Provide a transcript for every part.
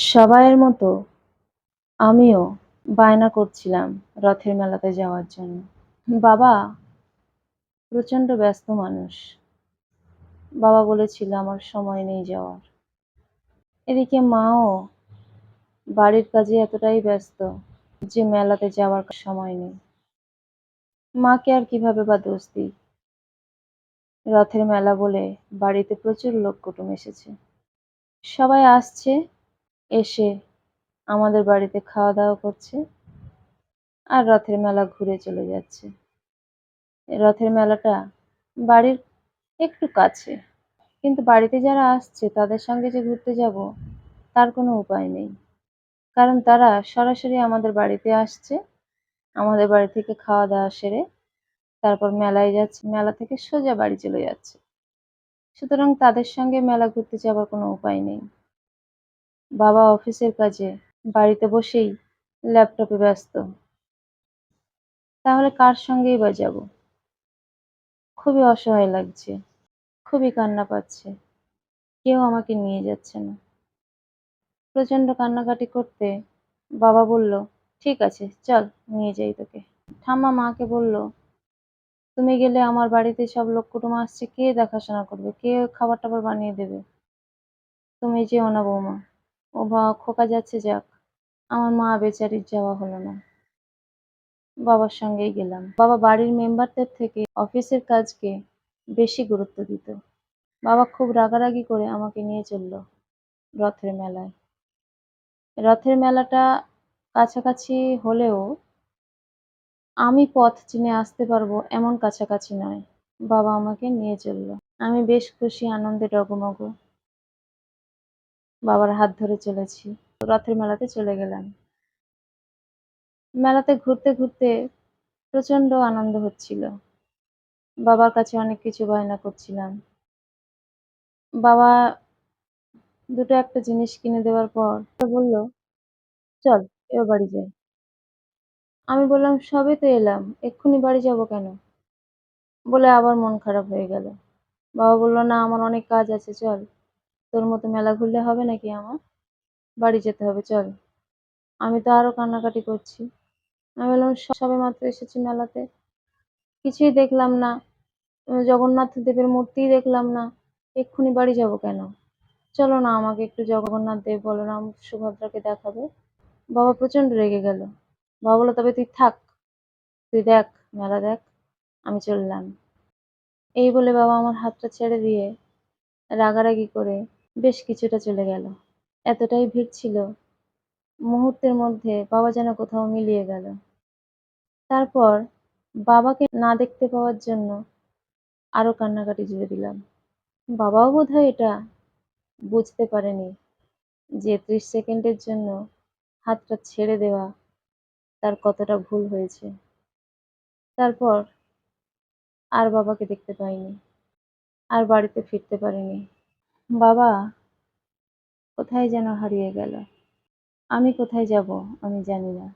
সবাইয়ের মতো আমিও বায়না করছিলাম রথের মেলাতে যাওয়ার জন্য। বাবা প্রচণ্ড ব্যস্ত মানুষ। বাবা বলেছিল আমার সময় নেই যাওয়ার। এদিকে মাও বাড়ির কাজে এতটাই ব্যস্ত যে মেলাতে যাওয়ার সময় নেই। মাকে আর কীভাবে বা দোষ দিই? রথের মেলা বলে বাড়িতে প্রচুর লোক কুটুম এসেছে। সবাই আসছে এসে আমাদের বাড়িতে খাওয়া দাওয়া করছে আর রথের মেলা ঘুরে চলে যাচ্ছে। রথের মেলাটা বাড়ির একটু কাছে, কিন্তু বাড়িতে যারা আসছে তাদের সঙ্গে যে ঘুরতে যাব তার কোনো উপায় নেই। কারণ তারা সরাসরি আমাদের বাড়িতে আসছে, আমাদের বাড়ি থেকে খাওয়া দাওয়া সেরে তারপর মেলায় যাচ্ছে, মেলা থেকে সোজা বাড়ি চলে যাচ্ছে। সুতরাং তাদের সঙ্গে মেলা ঘুরতে যাওয়ার কোনো উপায় নেই। বাবা অফিসের কাজে, বাড়িতে বসেই ল্যাপটপে ব্যস্ত। তাহলে কার সঙ্গেই বা যাব? খুবই অসহায় লাগছে, খুবই কান্না পাচ্ছে। কেউ আমাকে নিয়ে যাচ্ছে না। প্রচণ্ড কান্নাকাটি করতে বাবা বলল, ঠিক আছে, চল, নিয়ে যাই তোকে। ঠাম্মা মাকে বলল, তুমি গেলে আমার বাড়িতে সব লোক কুটুম আসছে, কে দেখাশোনা করবে? কে খাবার টাবার বানিয়ে দেবে? তুমি যেও না বৌমা। ও বা খোকা যাচ্ছে, যাক, আমার মা বেচারির যাওয়া হলো না। বাবার সঙ্গেই গেলাম। বাবা বাড়ির মেম্বারদের থেকে অফিসের কাজকে বেশি গুরুত্ব দিত। বাবা খুব রাগারাগি করে আমাকে নিয়ে চলল রথের মেলায়। রথের মেলাটা কাছাকাছি হলেও আমি পথ চিনে আসতে পারব এমন কাছাকাছি নয়। বাবা আমাকে নিয়ে চলল। আমি বেশ খুশি, আনন্দে ডগমগ। বাবার হাত ধরে চলেছি। রথের মেলাতে চলে গেলাম। মেলাতে ঘুরতে ঘুরতে প্রচণ্ড আনন্দ হচ্ছিল। বাবার কাছে অনেক কিছু বায়না করছিলাম। বাবা দুটো একটা জিনিস কিনে দেওয়ার পর বলল, চল, এবার বাড়ি যাই। আমি বললাম, সবে তো এলাম, এক্ষুনি বাড়ি যাব কেন? বলে আবার মন খারাপ হয়ে গেল। বাবা বলল, না, আমার অনেক কাজ আছে, চল। তোর মতো মেলা ঘুরলে হবে নাকি আমার? বাড়ি যেতে হবে, চল। আমি তো আরও কান্নাকাটি করছি। আমি বললাম সবে মাত্র এসেছি মেলাতে। কিছুই দেখলাম না। জগন্নাথ দেবের মূর্তিই দেখলাম না। এক্ষুনি বাড়ি যাব কেন? চলো না, আমাকে একটু জগন্নাথ দেব বলরাম সুভদ্রাকে দেখাবে। বাবা প্রচণ্ড রেগে গেল। বাবা বলো তবে তুই থাক। তুই দেখ, মেলা দেখ। আমি চললাম। এই বলে বাবা আমার হাতটা ছেড়ে দিয়ে রাগারাগি করে বেশ কিছুটা চলে গেল। এতটাই ভিড় ছিল, মুহূর্তের মধ্যে বাবা যেন কোথাও মিলিয়ে গেল। তারপর বাবাকে না দেখতে পাওয়ার জন্য আরও কান্নাকাটি জুড়ে দিলাম। বাবাও বোধহয় এটা বুঝতে পারেনি যে ত্রিশ সেকেন্ডের জন্য হাতটা ছেড়ে দেওয়া তার কতটা ভুল হয়েছে। তারপর আর বাবাকে দেখতে পাইনি, আর বাড়িতে ফিরতে পারিনি। বাবা, কোথায় যেন হারিয়ে গেল? আমি কোথায় যাব? আমি জানি না।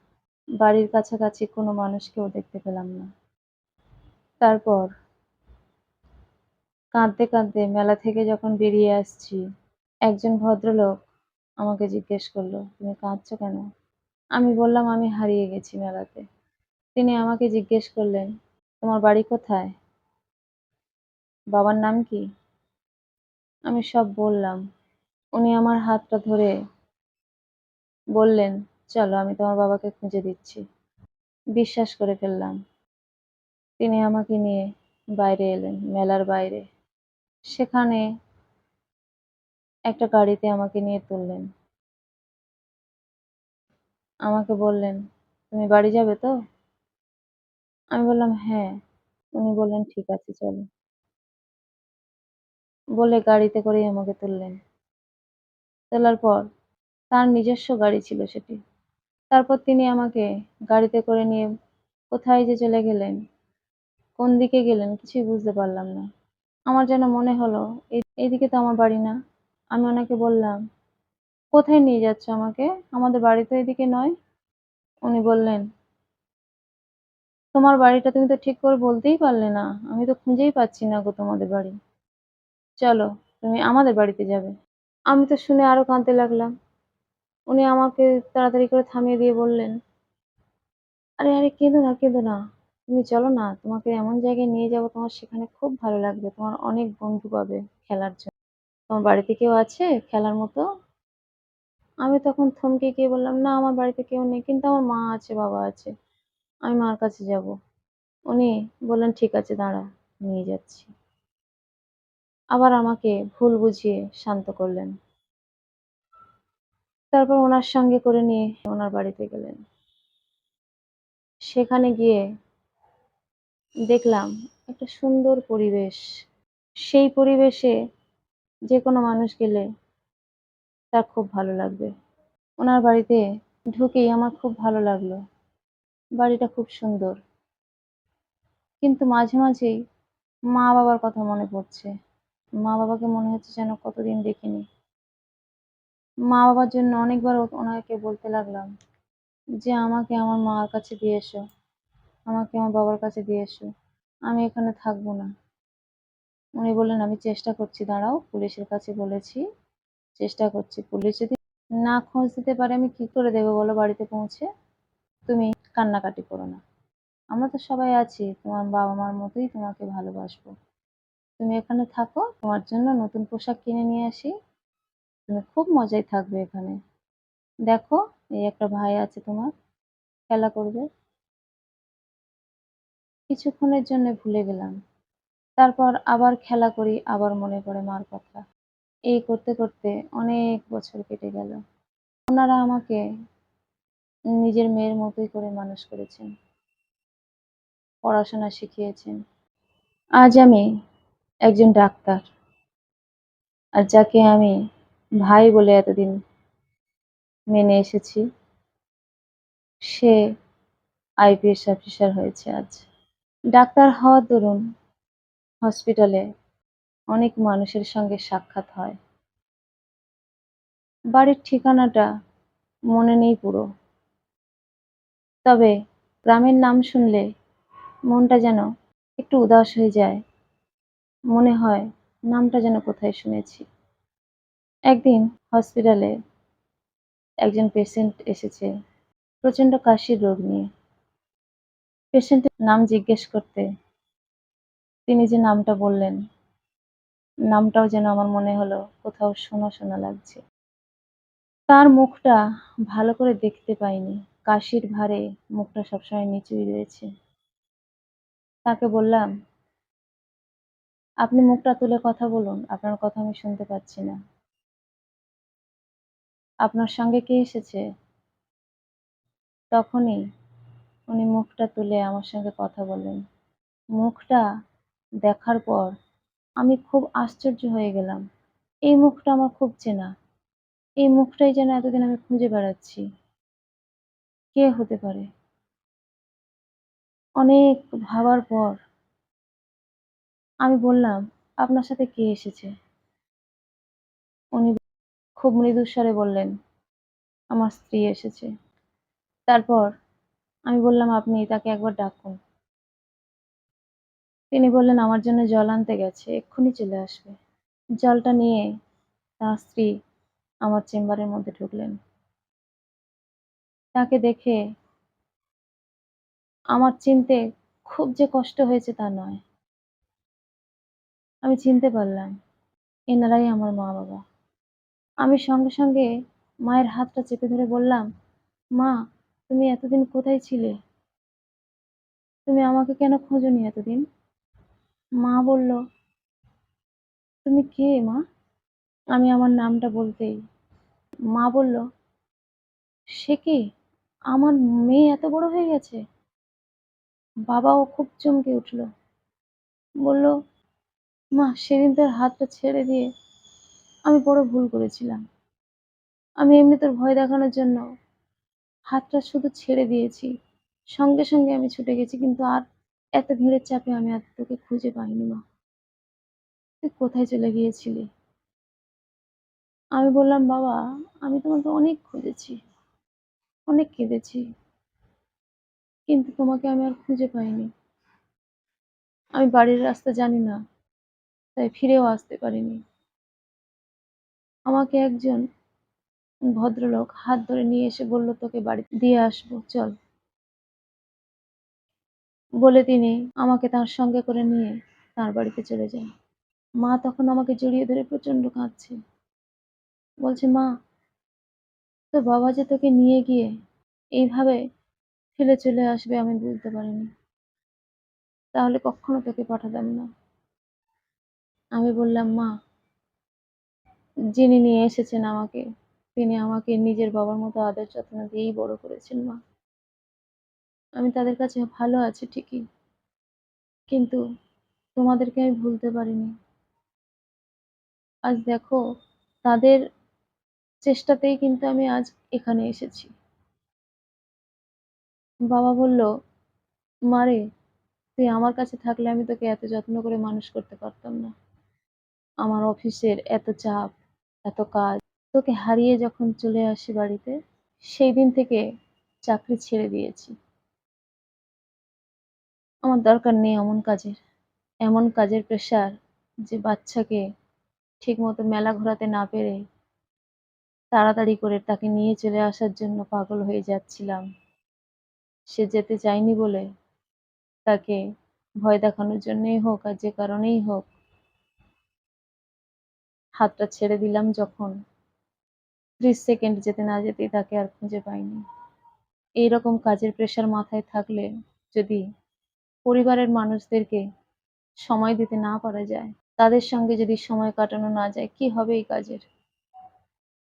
বাড়ির কাছাকাছি কোনো মানুষকেও দেখতে পেলাম না। তারপর কাঁদতে কাঁদতে মেলা থেকে যখন বেরিয়ে আসছি, একজন ভদ্রলোক আমাকে জিজ্ঞেস করল, তুমি কাঁদছো কেন? আমি বললাম, আমি হারিয়ে গেছি মেলাতে। তিনি আমাকে জিজ্ঞেস করলেন, তোমার বাড়ি কোথায়? বাবার নাম কি? আমি সব বললাম। উনি আমার হাতটা ধরে বললেন, চলো, আমি তোমার বাবাকে খুঁজে দিচ্ছি। বিশ্বাস করে ফেললাম। তিনি আমাকে নিয়ে বাইরে এলেন, মেলার বাইরে। সেখানে একটা গাড়িতে আমাকে নিয়ে তুললেন। আমাকে বললেন, তুমি বাড়ি যাবে তো? আমি বললাম হ্যাঁ। উনি বললেন, ঠিক আছে, চলো। বলে গাড়িতে করেই আমাকে তুললেন। তোলার পর তার নিজস্ব গাড়ি ছিল সেটি। তারপর তিনি আমাকে গাড়িতে করে নিয়ে কোথায় যে চলে গেলেন, কোন দিকে গেলেন কিছুই বুঝতে পারলাম না। আমার যেন মনে হলো এইদিকে তো আমার বাড়ি না। আমি ওনাকে বললাম, কোথায় নিয়ে যাচ্ছ আমাকে? আমাদের বাড়ি তো এদিকে নয়। উনি বললেন, তোমার বাড়িটা তুমি তো ঠিক করে বলতেই পারলে না। আমি তো খুঁজেই পাচ্ছি না গো তোমাদের বাড়ি। চলো তুমি আমাদের বাড়িতে যাবে আমি তো শুনে আরও কাঁদতে লাগলাম উনি আমাকে তাড়াতাড়ি করে থামিয়ে দিয়ে বললেন, "আরে, আরে কেঁদো না, কেঁদো না। তুমি চলো না, তোমাকে এমন জায়গায় নিয়ে যাব তোমার সেখানে খুব ভালো লাগবে। তোমার অনেক বন্ধু পাবে খেলার জন্য। তোমার বাড়িতে কেউ আছে খেলার মতো?" আমি তখন থমকে গিয়ে বললাম, "না, আমার বাড়িতে কেউ নেই। কিন্তু আমার মা আছে, বাবা আছে। আমি মার কাছে যাব উনি বললেন, "ঠিক আছে দাঁড়া নিয়ে যাচ্ছি।" আবার আমাকে ভুল বুঝিয়ে শান্ত করলেন। তারপর ওনার সঙ্গে করে নিয়ে ওনার বাড়িতে গেলেন। সেখানে গিয়ে দেখলাম একটা সুন্দর পরিবেশ। সেই পরিবেশে যে কোনো মানুষ গেলে তার খুব ভালো লাগবে। ওনার বাড়িতে ঢুকেই আমার খুব ভালো লাগল। বাড়িটা খুব সুন্দর। কিন্তু মাঝে, মাঝেই মা-বাবার কথা মনে পড়ছে। মা-বাবাকে মনে হচ্ছে যেন কতদিন দেখিনি। মা-বাবার জন্য অনেকবার ওনাকে বলতে লাগলাম যে, "আমাকে আমার মার কাছে দিয়ে এসো। আমাকে আমার বাবার কাছে দিয়ে এসো। আমি এখানে থাকব না।" উনি বললেন, "আমি চেষ্টা করছি দাঁড়াও। পুলিশের কাছে বলেছি, চেষ্টা করছি। পুলিশ যদি না খোঁজ দিতে পারে আমি কি করে দেবো বলো বাড়িতে পৌঁছে? তুমি কান্নাকাটি করো না। আমরা তো সবাই আছি। তোমার বাবা-মার মতোই তোমাকে ভালোবাসবো। তুমি এখানে থাকো। তোমার জন্য নতুন পোশাক কিনে নিয়ে আসি। তুমি খুব মজায় থাকবে এখানে। দেখো, এই একটা ভাই আছে তোমার, খেলা করবে।" কিছুক্ষণের জন্য ভুলে গেলাম। তারপর আবার খেলা করি, আবার মনে পড়ে মার কথা। এই করতে, করতে অনেক বছর কেটে গেল। ওনারা আমাকে নিজের মেয়ের মতোই করে মানুষ করেছেন। পড়াশোনা শিখিয়েছেন। আজ আমি একজন ডাক্তার। আর যাকে আমি ভাই বলে এতদিন মেনে এসেছি, সে আইপিএস অফিসার হয়েছে আজ। ডাক্তার হওয়ার দরুন হসপিটালে অনেক মানুষের সঙ্গে সাক্ষাৎ হয়। বাড়ির ঠিকানাটা মনে নেই পুরো। তবে গ্রামের নাম শুনলে মনটা যেন একটু উদাস হয়ে যায়। মনে হয় নামটা যেন কোথায় শুনেছি। একদিন হসপিটালে একজন পেশেন্ট এসেছে প্রচণ্ড কাশির রোগ নিয়ে। পেশেন্টের নাম জিজ্ঞেস করতে তিনি যে নামটা বললেন, নামটাও যেন আমার মনে হলো কোথাও শোনা, শোনা লাগছে। তার মুখটা ভালো করে দেখতে পাইনি। কাশির ভারে মুখটা সবসময় নিচুই রয়েছে। তাকে বললাম, "আপনি মুখটা তুলে কথা বলুন। আপনার কথা আমি শুনতে পাচ্ছি না।" "আপনার সঙ্গে কে এসেছে?" তখনই উনি মুখটা তুলে আমার সঙ্গে কথা বলেন মুখটা দেখার পর আমি খুব আশ্চর্য হয়ে গেলাম। এই মুখটা আমার খুব চেনা। এই মুখটাই যেন এতদিন আমি খুঁজে বেড়াচ্ছি। কে হতে পারে? অনেক ভাবার পর আমি বললাম, "আপনার সাথে কে এসেছে?" উনি খুব মৃদুস্বরে বললেন, "আমার স্ত্রী এসেছে।" তারপর আমি বললাম, "আপনি তাকে একবার ডাকুন।" তিনি বললেন, "আমার জন্য জল আনতে গেছে, এক্ষুনি চলে আসবে।" জলটা নিয়ে তার স্ত্রী আমার চেম্বারের মধ্যে ঢুকলেন। তাকে দেখে আমার চিনতে খুব যে কষ্ট হয়েছে তা নয়। আমি চিনতে পারলাম, এনারাই আমার মা-বাবা। আমি সঙ্গে, সঙ্গে মায়ের হাতটা চেপে ধরে বললাম, "মা, তুমি এতদিন কোথায় ছিলে? তুমি আমাকে কেন খোঁজোনি এতদিন?" মা বলল, "তুমি কে মা?" আমি আমার নামটা বলতেই মা বলল, "সে কি? আমার মেয়ে এত বড় হয়ে গেছে?" বাবাও খুব চমকে উঠল। বলল, "মা, সেদিন তোর হাতটা ছেড়ে দিয়ে আমি বড় ভুল করেছিলাম। আমি এমনি তোর ভয় দেখানোর জন্য হাতটা শুধু ছেড়ে দিয়েছি। সঙ্গে, সঙ্গে আমি ছুটে গেছি। কিন্তু আর এত ভিড়ের চাপে আমি আর তোকে খুঁজে পাইনি মা। তুই কোথায় চলে গিয়েছিলি?" আমি বললাম, "বাবা, আমি তোমাকে অনেক খুঁজেছি, অনেক কেঁদেছি। কিন্তু তোমাকে আমি আর খুঁজে পাইনি। আমি বাড়ির রাস্তা জানি না, তাই ফিরেও আসতে পারিনি। আমাকে একজন ভদ্রলোক হাত ধরে নিয়ে এসে বলল, তোকে বাড়িতে দিয়ে আসব, চল। বলে তিনি আমাকে তার সঙ্গে করে নিয়ে তার বাড়িতে চলে যায় মা তখন আমাকে জড়িয়ে ধরে প্রচণ্ড কাঁদছে। বলছে, মা, তোর বাবা যে তোকে নিয়ে গিয়ে এইভাবে ফেলে চলে আসবে আমি বুঝতে পারিনি। তাহলে কখনো তোকে পাঠাতাম না। আমি বললাম, মা, যিনি নিয়ে এসেছেন আমাকে, তিনি আমাকে নিজের বাবার মতো আদর যত্ন দিয়েই বড় করেছেন, মা। আমি তাদের কাছে ভালো আছি ঠিকই, কিন্তু তোমাদেরকে আমি ভুলতে পারিনি। আজ দেখো, তাদের চেষ্টাতেই কিন্তু আমি আজ এখানে এসেছি। বাবা বলল মারে তুই আমার কাছে থাকলে আমি তোকে এত যত্ন করে মানুষ করতে পারতাম না। আমার অফিসের এত চাপ, এত কাজ, তোকে হারিয়ে যখন চলে আসি বাড়িতে, সেই দিন থেকে চাকরি ছেড়ে দিয়েছি। আমার দরকার নেই এমন কাজের এমন কাজের প্রেশার যে বাচ্চাকে ঠিক মতো মেলা ঘোরাতে না পেরে তাড়াতাড়ি করে তাকে নিয়ে চলে আসার জন্য পাগল হয়ে যাচ্ছিলাম। সে যেতে চায়নি বলে তাকে ভয় দেখানোর জন্যই হোক আর যে কারণেই হোক হাতটা ছেড়ে দিলাম যখন। ত্রিশ সেকেন্ড যেতে না যেতেই তাকে আর খুঁজে পাইনি। এইরকম কাজের প্রেশার মাথায় থাকলে যদি পরিবারের মানুষদেরকে সময় দিতে না পারা যায়, তাদের সঙ্গে যদি সময় কাটানো না যায়, কি হবে এই কাজের?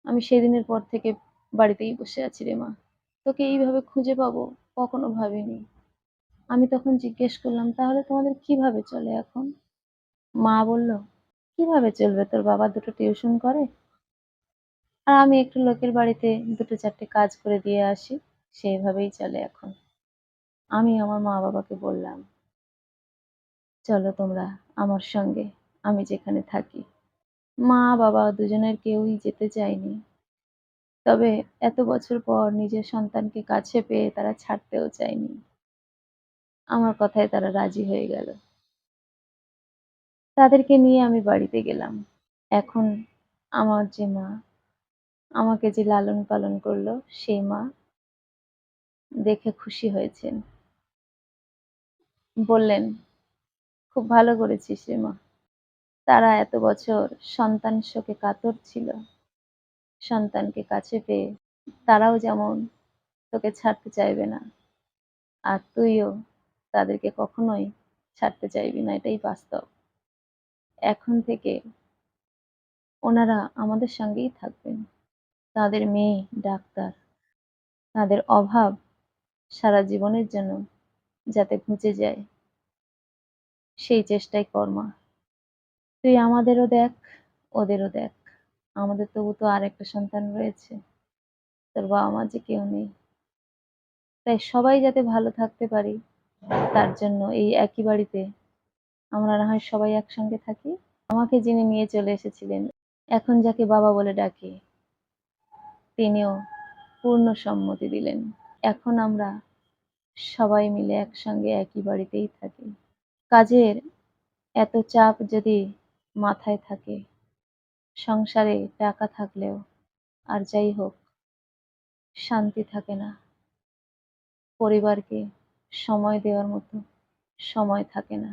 আমি সেদিনের পর থেকে বাড়িতেই বসে আছি রে মা। তোকে এইভাবে খুঁজে পাবো? কখনো ভাবিনি। আমি তখন জিজ্ঞেস করলাম, তাহলে তোমাদের কীভাবে চলে এখন? মা বলল কীভাবে চলবে? তোর বাবা দুটো টিউশন করে? আর আমি একটু লোকের বাড়িতে দুটো চারটে কাজ করে দিয়ে আসি, সেইভাবেই চলে এখন। আমি আমার মা বাবাকে বললাম, চলো তোমরা আমার সঙ্গে, আমি যেখানে থাকি। মা, বাবা দুজনের কেউই যেতে চায়নি। তবে এত বছর পর নিজের সন্তানকে কাছে পেয়ে তারা ছাড়তেও চায়নি। আমার কথায় তারা রাজি হয়ে গেল। তাদেরকে নিয়ে আমি বাড়িতে গেলাম। এখন আমার যে মা, আমাকে যে লালন পালন করল সেই মা দেখে খুশি হয়েছেন। বললেন, খুব ভালো করেছিস রে মা। তারা এত বছর সন্তান শোকে কাতর ছিল। সন্তানকে কাছে পেয়ে তারাও যেমন তোকে ছাড়তে চাইবে না, আর তুইও তাদেরকে কখনোই ছাড়তে চাইবি না, এটাই বাস্তব। এখন থেকে ওনারা আমাদের সঙ্গেই থাকবেন। তাদের মেয়ে, ডাক্তার, তাদের অভাব সারা জীবনের জন্য যাতে ঘুচে যায়, সেই চেষ্টাই কর মা তুই আমাদেরও দেখ, ওদেরও দেখ। আমাদের তবু তো আর একটা সন্তান রয়েছে, তোর বাবা মা যে কেউ নেই। তাই সবাই যাতে ভালো থাকতে পারি, তার জন্য এই একই বাড়িতে আমরা না হয় সবাই একসঙ্গে থাকি। আমাকে যিনি নিয়ে চলে এসেছিলেন, এখন যাকে বাবা বলে ডাকি, তিনিও পূর্ণ সম্মতি দিলেন। এখন আমরা সবাই মিলে একসঙ্গে একই বাড়িতেই থাকি। কাজের এত চাপ যদি মাথায় থাকে, সংসারে টাকা থাকলেও আর যাই হোক, শান্তি থাকে না। পরিবারকে সময় দেওয়ার মতো সময় থাকে না।